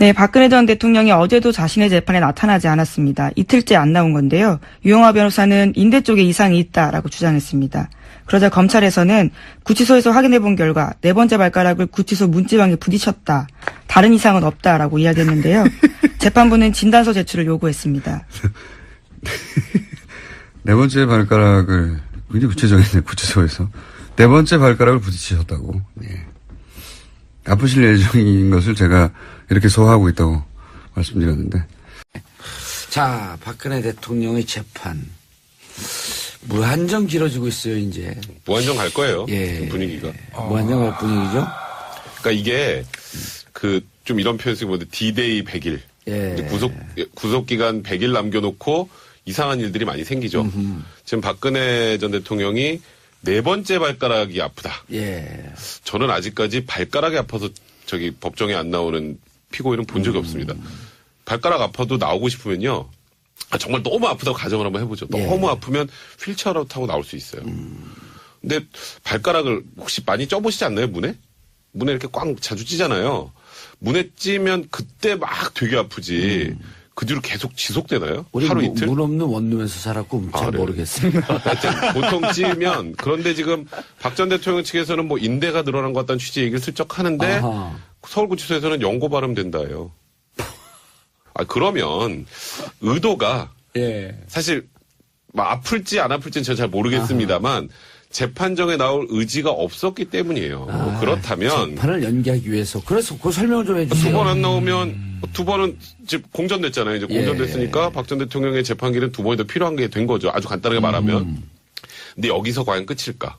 네, 박근혜 전 대통령이 어제도 자신의 재판에 나타나지 않았습니다. 이틀째 안 나온 건데요. 유영화 변호사는 인대 쪽에 이상이 있다라고 주장했습니다. 그러자 검찰에서는 구치소에서 확인해 본 결과 네 번째 발가락을 구치소 문지방에 부딪혔다. 다른 이상은 없다라고 이야기했는데요. 재판부는 진단서 제출을 요구했습니다. 네 번째 발가락을 굉장히 구체적이네 구치소에서 네 번째 발가락을 부딪히셨다고. 예. 아프실 예정인 것을 제가 이렇게 소화하고 있다고 말씀드렸는데 자, 박근혜 대통령의 재판. 무한정 길어지고 있어요, 이제. 무한정 갈 거예요. 예. 분위기가. 무한정 갈 분위기죠? 그러니까 이게 그 좀 이런 표현 쓰고 뭐 디데이 100일. 예. 구속 구속 기간 100일 남겨 놓고 이상한 일들이 많이 생기죠. 지금 박근혜 전 대통령이 네 번째 발가락이 아프다. 예. 저는 아직까지 발가락이 아파서 저기 법정에 안 나오는 피고인은 본 적이 없습니다. 발가락 아파도 나오고 싶으면요. 아, 정말 너무 아프다고 가정을 한번 해보죠. 예. 너무 아프면 휠체어라도 타고 나올 수 있어요. 근데 발가락을 혹시 많이 쪄보시지 않나요, 문에? 문에 이렇게 꽝 자주 찌잖아요. 문에 찌면 그때 막 되게 아프지. 그 뒤로 계속 지속되나요? 우리 하루 무- 이틀? 문 없는 원룸에서 살았고 잘 아, 네. 모르겠습니다. 하여튼 보통 찌면 그런데 지금 박 전 대통령 측에서는 뭐 인대가 늘어난 것 같다는 취지 얘기를 슬쩍 하는데 아하. 서울구치소에서는 연고 발음된다요. 아 그러면 의도가 예. 사실 뭐 아플지 안 아플지는 제가 잘 모르겠습니다만 재판정에 나올 의지가 없었기 때문이에요. 뭐 그렇다면 재판을 연기하기 위해서. 그래서 그 설명 좀두 해주세요. 번안 나오면 두 번은 이제 공전됐잖아요. 이제 공전됐으니까 박전 대통령의 재판기는 두 번이 더 필요한 게 된 거죠. 아주 간단하게 말하면. 근데 여기서 과연 끝일까?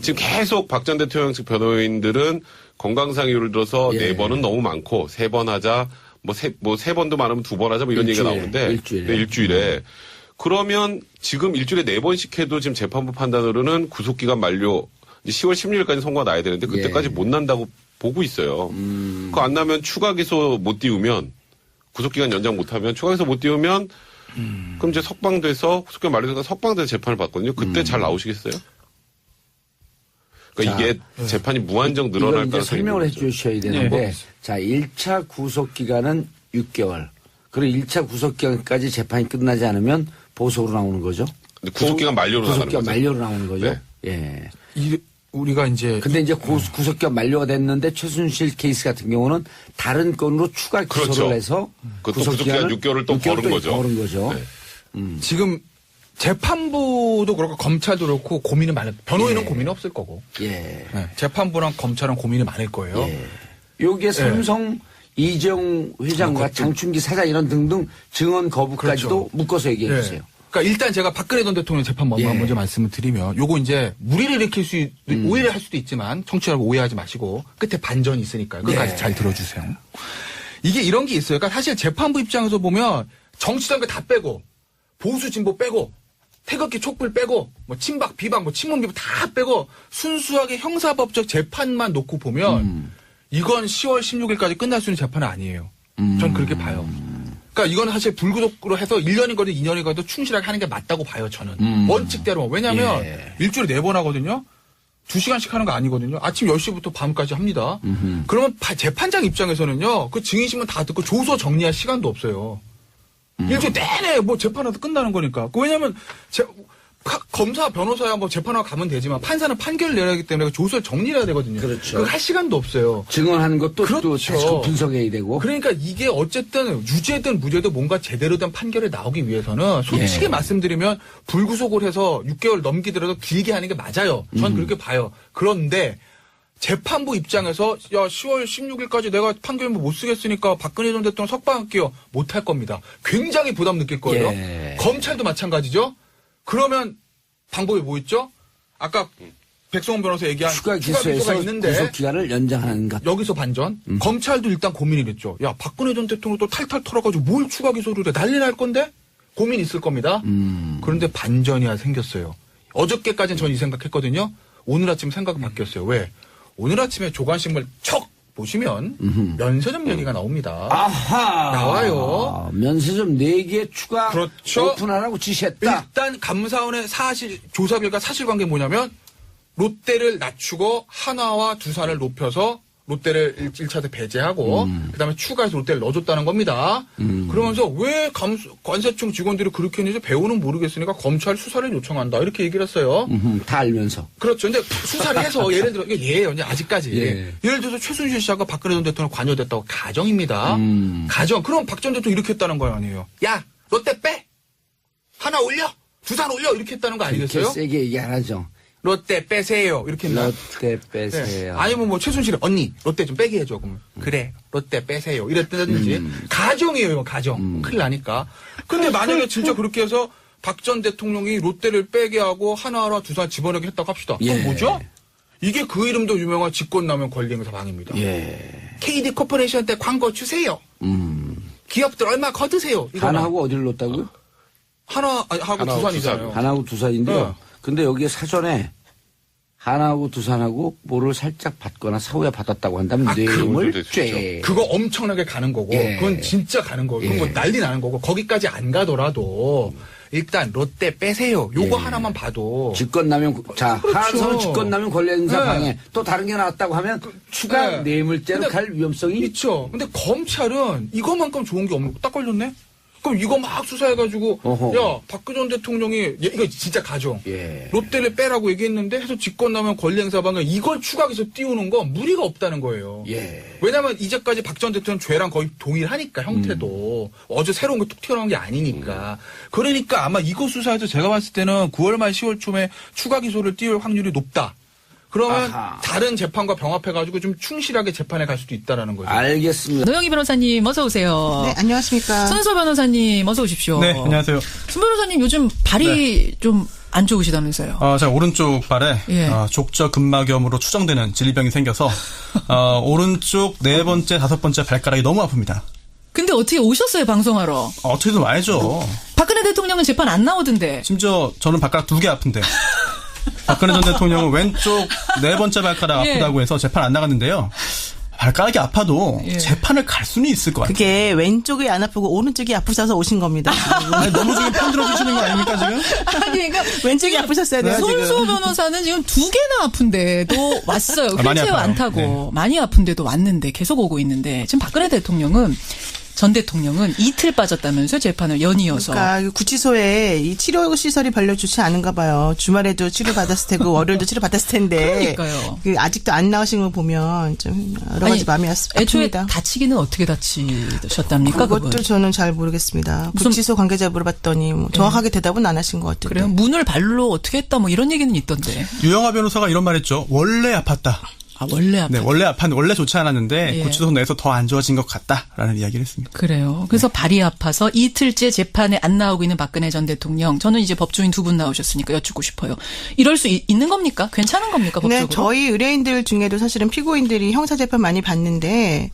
지금 계속 박 전 대통령 측 변호인들은 건강상 이유를 들어서 예. 네 번은 너무 많고 세 번 하자 뭐세뭐세 번도 많으면 두 번 하자 뭐 이런 얘기가 일주일에, 나오는데 일주일에. 네, 일주일에 그러면 지금 일주일에 네 번씩 해도 지금 재판부 판단으로는 구속기간 만료 이제 10월 16일까지 선고가 나야 되는데 그때까지 예. 음. 못 난다고 보고 있어요. 그거 안 나면 추가 기소 못 띄우면 구속기간 연장 못하면 추가 기소 못 띄우면 음. 그럼 이제 석방돼서 구속기간 만료돼서 석방돼서 재판을 받거든요. 그때 음. 잘 나오시겠어요? 그러니까 자, 이게 재판이 무한정 늘어날 이제 가능성이 설명을 있는 거죠. 해주셔야 되는데, 자, 1차 구속기간은 6개월. 그리고 1차 구속기간까지 재판이 끝나지 않으면 보석으로 나오는 거죠. 근데 구속기간 만료로 구속기간 거죠. 만료로 나오는 거죠. 네. 예. 이, 우리가 이제 근데 이제 고, 구속기간 만료가 됐는데 최순실 케이스 같은 경우는 다른 건으로 추가 기소를 그렇죠. 해서 구속기간 6개월을 또 벌은 거죠. 벌은 거죠. 네. 지금 재판부도 그렇고 검찰도 그렇고 고민이 많을 변호인은 예. 고민이 없을 거고 예. 네, 재판부랑 검찰은 고민이 많을 거예요. 예. 요게 삼성 이재용 회장과 그것도- 장충기 사장 이런 등등 증언 거부까지도 그렇죠. 묶어서 얘기해 예. 주세요. 그러니까 일단 제가 박근혜 전 대통령 재판 먼저, 예. 먼저 말씀을 드리면 요거 이제 무리를 일으킬 수 있, 음. 오해를 할 수도 있지만 청취자고 오해하지 마시고 끝에 반전이 있으니까요. 끝까지 예. 잘 들어주세요. 이게 이런 게 있어요. 그러니까 사실 재판부 입장에서 보면 정치적인 거다 빼고 보수 진보 빼고 태극기 촛불 빼고 뭐 친박 비박 뭐 친문 비박 다 빼고 순수하게 형사법적 재판만 놓고 보면 음. 이건 10월 16일까지 끝날 수 있는 재판은 아니에요. 전 그렇게 봐요. 그러니까 이거는 사실 불구속으로 해서 1년이 거든 2년이 거든 충실하게 하는 게 맞다고 봐요, 저는. 음. 원칙대로. 왜냐면 예. 일주일에 네번 하거든요. 두 시간씩 하는 거 아니거든요. 아침 10시부터 밤까지 합니다. 그러면 바- 재판장 입장에서는요, 그 증인신문 다 듣고 조서 정리할 시간도 없어요. 음. 일주일 내내 뭐 재판하다 끝나는 거니까. 그 왜냐면 제- 가- 검사, 변호사야 뭐 재판하고 가면 되지만 판사는 판결을 내야 하기 때문에 그 조서를 정리를 해야 되거든요. 그렇죠. 할 시간도 없어요. 증언하는 것도 또 그렇죠. 다시 그 분석해야 되고. 그러니까 이게 어쨌든 유죄든 무죄든 뭔가 제대로 된 판결을 나오기 위해서는 솔직히 예. 말씀드리면 불구속을 해서 6개월 넘기더라도 길게 하는 게 맞아요. 전 음. 그렇게 봐요. 그런데 재판부 입장에서 야 10월 16일까지 내가 판결 못 쓰겠으니까 박근혜 전 대통령 석방할게요. 못 할 겁니다. 굉장히 부담 느낄 거예요. 예. 검찰도 마찬가지죠. 그러면 방법이 뭐 있죠? 아까 백성원 변호사 얘기한 추가 기소가 있는데 구속 기간을 연장하는 것. 여기서 반전. 검찰도 일단 고민이 됐죠. 야, 박근혜 전 대통령 또 탈탈 털어가지고 뭘 추가 기소를 해. 난리 날 건데? 고민 있을 겁니다. 그런데 반전이 하나 생겼어요. 어저께까지는 전 이 생각했거든요. 오늘 아침 생각이 바뀌었어요. 왜? 오늘 아침에 조간신문 척 보시면 면세점 얘기가 나옵니다. 아하. 나와요. 면세점 4개 추가 그렇죠. 오픈하라고 지시했다. 일단 감사원의 사실 조사 결과 사실관계 뭐냐면 롯데를 낮추고 하나와 두산을 높여서 롯데를 1, 차 때 배제하고 그다음에 추가해서 롯데를 넣어줬다는 겁니다. 그러면서 왜 감수, 관세청 직원들이 그렇게 했는지 배우는 모르겠으니까 검찰 수사를 요청한다 이렇게 얘기를 했어요. 음, 다 알면서. 그렇죠. 근데 수사를 해서 예를 들어 이게 예예요. 이제 아직까지 예. 예를 들어서 최순실 씨가 박근혜 전 대통령 관여됐다고 가정입니다. 음. 가정. 그럼 박 전 대통령 이렇게 했다는 거 아니에요. 야 롯데 빼 하나 올려 두산 올려 이렇게 했다는 거 아니겠어요? 세게 얘기 안 하죠. 롯데 빼세요 이렇게 했나? 롯데 빼세요. 네. 아니면 뭐 최순실이 언니 롯데 좀 빼게 해줘 그러면 그래 롯데 빼세요 이랬다든지 음. 가정이에요 이거 가정 큰일 나니까 근데 만약에 진짜 그렇게 해서 박 전 대통령이 롯데를 빼게 하고 하나하나 두산 집어넣게 했다고 합시다 그럼 예. 뭐죠? 이게 그 이름도 유명한 직권남용 권리행사 방입니다 예. KD 코퍼레이션 때 광고 주세요 음. 기업들 얼마 거두세요 이거는. 하나하고 어디를 놓았다고요? 하나 아니, 하고 하나하고 두 산이잖아요 하나하고 두산인데요. 네. 근데 여기에 사전에 하나하고 두산하고 뭐를 살짝 받거나 사후에 받았다고 한다면 아, 뇌물 죄. 그거 엄청나게 가는 거고 예. 그건 진짜 가는 거고 그건 뭐 예. 난리 나는 거고 거기까지 안 가더라도 일단 롯데 빼세요 요거 예. 하나만 봐도 직권남용 자 그렇죠. 하나선은 직권남용 권리행사 네. 방해 또 다른 게 나왔다고 하면 추가 네. 뇌물죄로 갈 위험성이 있죠 근데 검찰은 이거만큼 좋은 게 없는 딱 걸렸네 그럼 이거 막 수사해가지고 어허. 야 박근혜 전 대통령이 예, 이거 진짜 가정 예. 롯데를 빼라고 얘기했는데 해서 직권남용 권리행사 방해 이걸 추가해서 띄우는 건 무리가 없다는 거예요 예. 왜냐면 이제까지 박 전 대통령 죄랑 거의 동일하니까 형태도 어제 새로운 게 툭 튀어나온 게 아니니까 그러니까 아마 이거 수사에서 제가 봤을 때는 9월 말 10월 초에 추가 기소를 띄울 확률이 높다. 그러면 아하. 다른 재판과 병합해가지고 좀 충실하게 재판에 갈 수도 있다는 거죠. 알겠습니다. 노영희 변호사님 어서 오세요. 네, 안녕하십니까. 손소 변호사님 어서 오십시오. 네, 안녕하세요. 손 변호사님 요즘 발이 좀안 좋으시다면서요. 어, 제가 오른쪽 발에 예. 어, 족저 근막염으로 추정되는 질병이 생겨서 어, 오른쪽 네 번째, 다섯 번째 발가락이 너무 아픕니다. 근데 어떻게 오셨어요 방송하러? 어, 어떻게든 와야죠. 박근혜 대통령은 재판 안 나오던데. 심지어 저는 발가락 두 개 아픈데 박근혜 전 대통령은 왼쪽 네 번째 발가락 예. 아프다고 해서 재판 안 나갔는데요. 발가락이 아파도 예. 재판을 갈 수는 있을 것 같아요. 그게 왼쪽이 안 아프고 오른쪽이 아프셔서 오신 겁니다. 아니, 너무 지금 편들어 주시는 거 아닙니까 지금? 아니 그러니까 왼쪽이 아프셨어야 돼요. 손소 변호사는 지금 두 개나 아픈데도 왔어요. 아, 휠체어. 안 타고 네. 많이 아픈데도 왔는데 계속 오고 있는데 지금 박근혜 대통령은 전 대통령은 이틀 빠졌다면서 재판을 연이어서. 그러니까 이 구치소에 이 치료 시설이 별로 좋지 않은가 봐요. 주말에도 치료 받았을 테고 월요일도 치료 받았을 텐데. 그러니까요. 그 아직도 안 나오신 거 보면 좀 여러 가지 마음이 아프- 애초에 아픕니다. 다치기는 어떻게 다치셨답니까? 그것도 그건? 저는 잘 모르겠습니다. 구치소 관계자 물어봤더니 뭐 정확하게 대답은 안 하신 것 같아요. 그래요? 문을 발로 어떻게 했다 뭐 이런 얘기는 있던데. 유영하 변호사가 이런 말했죠. 원래 아팠다. 아 원래 아파. 네, 원래 아팠 원래 좋지 않았는데 예. 구치소 내에서 더 안 좋아진 것 같다라는 이야기를 했습니다. 그래요. 그래서 발이 아파서 이틀째 재판에 안 나오고 있는 박근혜 전 대통령. 저는 이제 법조인 두 분 나오셨으니까 여쭙고 싶어요. 이럴 수 있, 는 겁니까? 괜찮은 겁니까? 네, 법적으로? 저희 의뢰인들 중에도 사실은 피고인들이 형사 재판 많이 봤는데,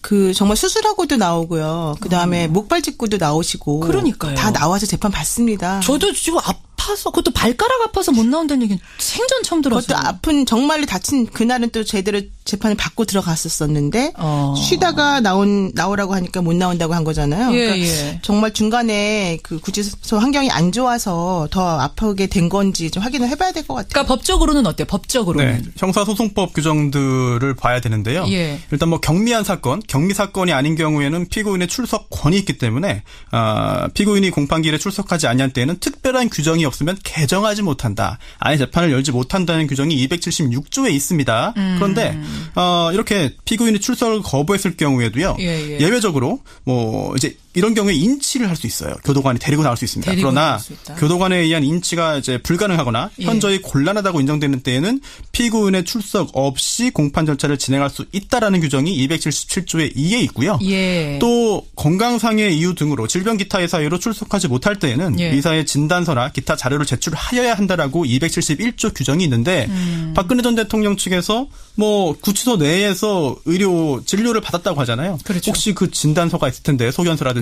그, 정말 수술하고도 나오고요. 그 다음에 목발 직구도 나오시고. 음. 그러니까요. 다 나와서 재판 받습니다. 저도 지금 아파서 그것도 발가락 아파서 못 나온다는 얘기는 생전 처음 들었어요. 그것도 아픈, 정말로 다친 그날은 또 제대로 재판을 받고 들어갔었었는데, 어. 쉬다가 나온, 나오라고 하니까 못 나온다고 한 거잖아요. 예, 그러니까 예. 정말 중간에 그 구치소 환경이 안 좋아서 더 아프게 된 건지 좀 확인을 해봐야 될 것 같아요. 그러니까 법적으로는 어때요? 법적으로는. 네, 형사소송법 규정들을 봐야 되는데요. 예. 일단 뭐 경미한 사건, 경미 사건이 아닌 경우에는 피고인의 출석권이 있기 때문에 아, 피고인이 공판기일에 출석하지 아니한 때에는 특별한 규정이 없으면 개정하지 못한다. 아예 재판을 열지 못한다는 규정이 276조에 있습니다. 음. 그런데 어, 이렇게 피고인이 출석을 거부했을 경우에도요. 예, 예. 외적으로뭐 이제 이런 경우에 인치를 할 수 있어요. 교도관이 데리고 나올 수 있습니다. 데리고 그러나 수. 교도관에 의한 인치가 이제 불가능하거나 예. 현저히 곤란하다고 인정되는 때에는 피고인의 출석 없이 공판 절차를 진행할 수 있다라는 규정이 277조의 2에 있고요. 예. 또 건강상의 이유 등으로 질병 기타의 사유로 출석하지 못할 때에는 예. 의사의 진단서나 기타 자료를 제출하여야 한다라고 271조 규정이 있는데 음. 박근혜 전 대통령 측에서 뭐 구치소 내에서 의료 진료를 받았다고 하잖아요. 그렇죠. 혹시 그 진단서가 있을 텐데 소견서라든지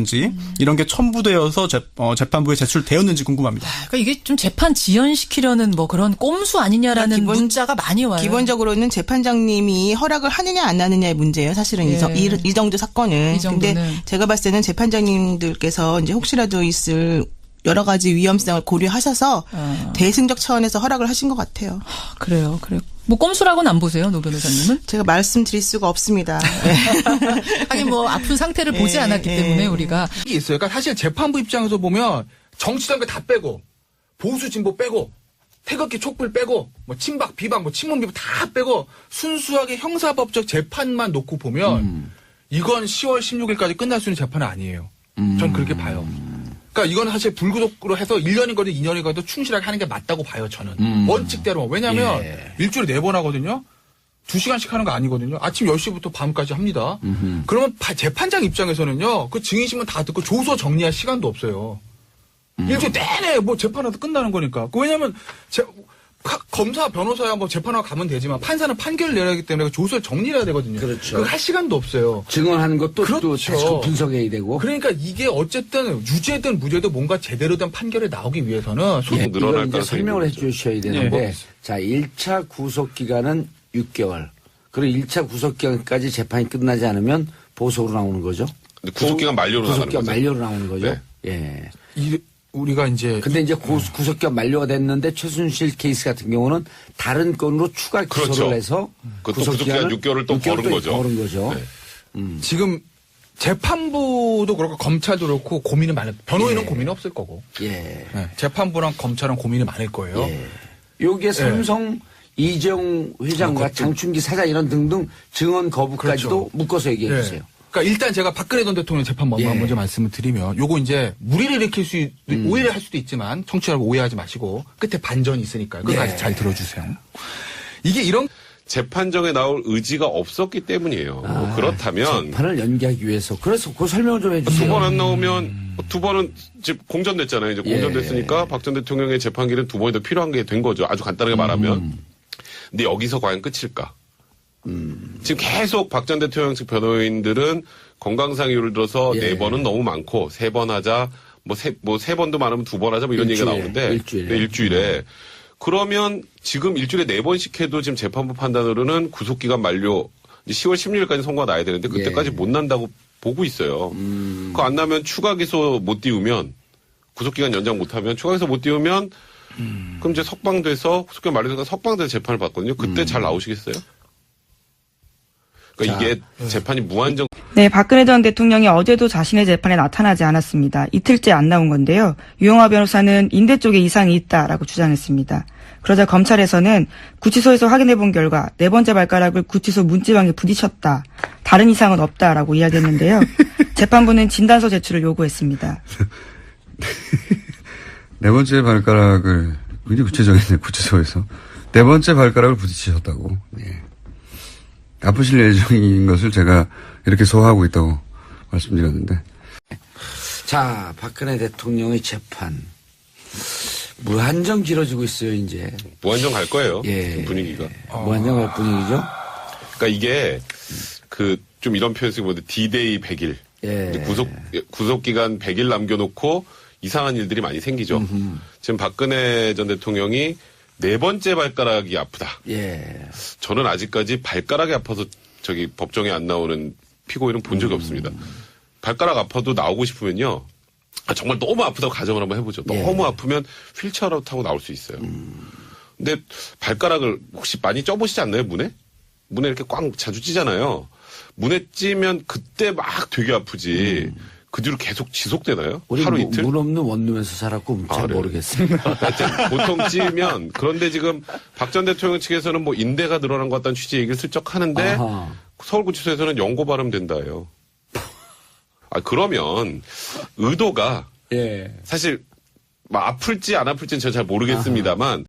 이런 게 첨부되어서 재, 어, 재판부에 제출되었는지 궁금합니다. 그러니까 이게 좀 재판 지연시키려는 뭐 그런 꼼수 아니냐라는 기본- 문자가 많이 와요. 기본적으로는 재판장님이 허락을 하느냐 안 하느냐의 문제예요. 사실은 이, 예. 정- 이, 이 정도 사건은. 이 정도는. 근데 제가 봤을 때는 재판장님들께서 이제 혹시라도 있을 여러 가지 위험성을 고려하셔서 아. 대승적 차원에서 허락을 하신 것 같아요. 그래요, 그래요. 뭐 꼼수라고는 안 보세요, 노 변호사님은? 제가 말씀드릴 수가 없습니다. 네. 하긴 뭐 아픈 상태를 보지 예, 않았기 예. 때문에 우리가 이게 있어요. 그러니까 사실 재판부 입장에서 보면 정치적인 거다 빼고 보수 진보 빼고 태극기 촛불 빼고 뭐 친박 비박 뭐 친문 비박 다 빼고 순수하게 형사법적 재판만 놓고 보면 이건 10월 16일까지 끝날 수 있는 재판은 아니에요. 전 그렇게 봐요. 그러니까 이건 사실 불구속으로 해서 1년이 거든 2년이 거든 충실하게 하는 게 맞다고 봐요, 저는. 원칙대로. 왜냐면 예. 일주일에 네 번 하거든요. 두 시간씩 하는 거 아니거든요. 아침 10시부터 밤까지 합니다. 그러면 바- 재판장 입장에서는요, 그 증인신문 다 듣고 조서 정리할 시간도 없어요. 일주일 내내 뭐 재판하다 끝나는 거니까. 그 왜냐면, 제- 가- 검사, 변호사야 뭐 재판하고 가면 되지만 판사는 판결을 내야 하기 때문에 그 조서를 정리해야 되거든요. 그렇죠. 그거 할 시간도 없어요. 증언하는 것도 또 그렇죠. 계속 분석해야 되고. 그러니까 이게 어쨌든 유죄든 무죄든 뭔가 제대로 된 판결이 나오기 위해서는 소- 예, 좀 늘어날 이제 설명을 있는 거죠. 해주셔야 되는데, 예. 자, 1차 구속 기간은 6개월. 그리고 1차 구속 기간까지 재판이 끝나지 않으면 보석으로 나오는 거죠. 근데 구속 기간 만료로 구속 기간 거죠. 만료로 나오는 거죠. 네. 예. 이- 우리가 이제 근데 이제 구, 속기간 만료가 됐는데 최순실 케이스 같은 경우는 다른 건으로 추가 기소를 그렇죠. 해서 그것도 구속기간 6개월을 또 벌은 거죠. 벌은 거죠. 네. 지금 재판부도 그렇고 검찰도 그렇고 고민이 많을 변호인은 예. 고민이 없을 거고 예. 네, 재판부랑 검찰은 고민이 많을 거예요. 예. 요게 삼성 이재용 회장과 장충기 사장 이런 등등 증언 거부까지도 그렇죠. 묶어서 얘기해 예. 주세요. 그러니까 일단 제가 박근혜 전 대통령 재판 먼저, 예. 먼저 말씀을 드리면 요거 이제 무리를 일으킬 수 있- 음. 오해를 할 수도 있지만 청취하고 오해하지 마시고 끝에 반전이 있으니까요. 끝까지 예. 잘 들어주세요. 이게 이런 재판정에 나올 의지가 없었기 때문이에요. 그렇다면 재판을 연기하기 위해서 그래서 그 설명을 좀두 해주세요. 번안 나오면 두 번은 지금 공전됐잖아요. 이제 예. 공전됐으니까 박전 대통령의 재판기는 두 번이 더 필요한 게 된 거죠. 아주 간단하게 말하면. 근데 여기서 과연 끝일까? 지금 계속 박 전 대통령 측 변호인들은 건강상 이유를 들어서 예. 네 번은 너무 많고 세 번 하자 뭐세뭐세 번도 많으면 두 번 하자 뭐 이런 얘기가 일주일에, 나오는데 일주일에. 네, 일주일에 그러면 지금 일주일에 네 번씩 해도 지금 재판부 판단으로는 구속기간 만료 이제 10월 16일까지 선고가 나야 되는데 그때까지 예. 못 난다고 보고 있어요. 음. 그거 안 나면 추가 기소 못 띄우면 구속기간 연장 못하면 추가 기소 못 띄우면 음. 그럼 이제 석방돼서 구속기간 만료돼서 석방돼서 재판을 받거든요. 그때 음. 잘 나오시겠어요? 그러니까 자. 이게 재판이 무한정 네, 박근혜 전 대통령이 어제도 자신의 재판에 나타나지 않았습니다. 이틀째 안 나온 건데요. 유영화 변호사는 인대 쪽에 이상이 있다라고 주장했습니다. 그러자 검찰에서는 구치소에서 확인해 본 결과 네 번째 발가락을 구치소 문지방에 부딪혔다. 다른 이상은 없다라고 이야기했는데요. 재판부는 진단서 제출을 요구했습니다. 네 번째 발가락을 굉장히 구체적이네 구치소에서 네 번째 발가락을 부딪히셨다고. 예. 아프실 예정인 것을 제가 이렇게 소화하고 있다고 말씀드렸는데 자, 박근혜 대통령의 재판. 무한정 길어지고 있어요, 이제. 무한정 갈 거예요. 예. 분위기가. 무한정 갈 분위기죠? 그러니까 이게 그 좀 이런 표현 쓰기 보는데 D-Day 100일. 예. 구속 구속 기간 100일 남겨 놓고 이상한 일들이 많이 생기죠. 지금 박근혜 전 대통령이 네 번째 발가락이 아프다. 예. 저는 아직까지 발가락이 아파서 저기 법정에 안 나오는 피고인은 본 적이 없습니다. 발가락 아파도 나오고 싶으면요. 아, 정말 너무 아프다고 가정을 한번 해보죠. 예. 너무 아프면 휠체어라도 타고 나올 수 있어요. 근데 발가락을 혹시 많이 쪄보시지 않나요, 문에? 문에 이렇게 꽝 자주 찌잖아요. 문에 찌면 그때 막 되게 아프지. 그 뒤로 계속 지속되나요? 우리 하루 무- 이틀? 문 없는 원룸에서 살았고 잘 아, 그래요? 모르겠습니다. 보통 찌면 그런데 지금 박 전 대통령 측에서는 뭐 인대가 늘어난 것 같다는 취지 얘기를 슬쩍 하는데 아하. 서울구치소에서는 연고 발음된다예요. 아 그러면 의도가 예. 사실 뭐 아플지 안 아플지는 저는 잘 모르겠습니다만